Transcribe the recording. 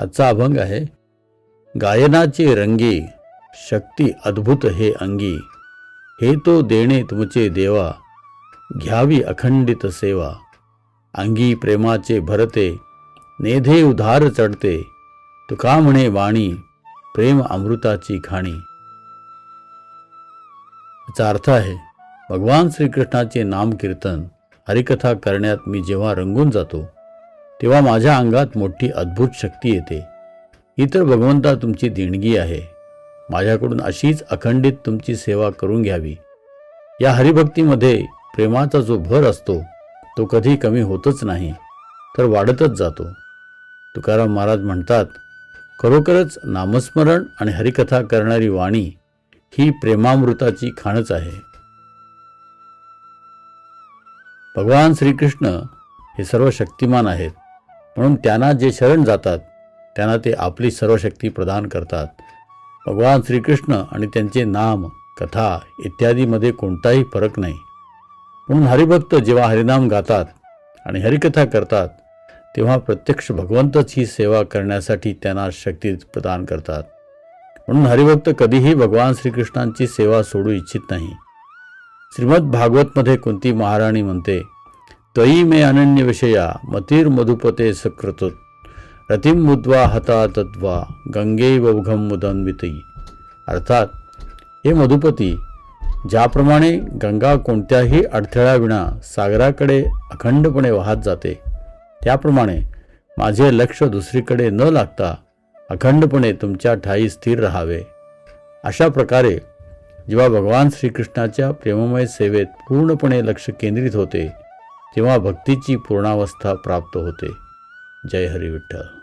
आजचा अभंग आहे गायनाचे रंगी शक्ती अद्भुत हे अंगी हे तो देणे तुमचे देवा घ्यावी अखंडित सेवा अंगी प्रेमाचे भरते नेधे उधार चढते तुका म्हणे वाणी प्रेम अमृताची खाणी. याचा अर्थ आहे भगवान श्रीकृष्णाचे नाम कीर्तन हरिकथा करण्यात मी जेव्हा रंगून जातो तेव्हा माझ्या अंगात मोठी अद्भुत शक्ती येते. ही तर भगवंता तुमची देणगी आहे. माझ्याकडून अशीच अखंडित तुमची सेवा करून घ्यावी. या हरिभक्तीमध्ये प्रेमाचा जो भर असतो तो कधी कमी होतच नाही तर वाढतच जातो. तुकाराम महाराज म्हणतात खरोखरच नामस्मरण आणि हरिकथा करणारी वाणी ही प्रेमामृताची खाणच आहे. भगवान श्रीकृष्ण हे सर्व शक्तिमान आहेत. म्हणून त्यांना जे शरण जातात त्यांना ते आपली सर्व शक्ती प्रदान करतात. भगवान श्रीकृष्ण आणि त्यांचे नाम कथा इत्यादीमध्ये कोणताही फरक नाही. म्हणून हरिभक्त जेव्हा हरिनाम गातात आणि हरिकथा करतात तेव्हा प्रत्यक्ष भगवंतच ही सेवा करण्यासाठी त्यांना शक्ती प्रदान करतात. म्हणून हरिभक्त कधीही भगवान श्रीकृष्णांची सेवा सोडू इच्छित नाही. श्रीमद भागवतमध्ये कोणती महाराणी म्हणते तयी मे अनन्य विषया मतीर मधुपते सकृतोत। रतिम मुद्वा हता तत्वा गंगे वघम मुदन्विती। अर्थात हे मधुपती ज्याप्रमाणे गंगा कोणत्याही अडथळ्याविना सागराकडे अखंडपणे वाहत जाते त्याप्रमाणे माझे लक्ष दुसरीकडे न लागता अखंडपणे तुमच्या ठाई स्थिर राहावे। अशा प्रकारे जेव्हा भगवान श्रीकृष्णाच्या प्रेममय सेवेत पूर्णपणे लक्ष केंद्रित होते तेव्हा भक्तीची पूर्णावस्था प्राप्त होते. जय हरी विठ्ठल.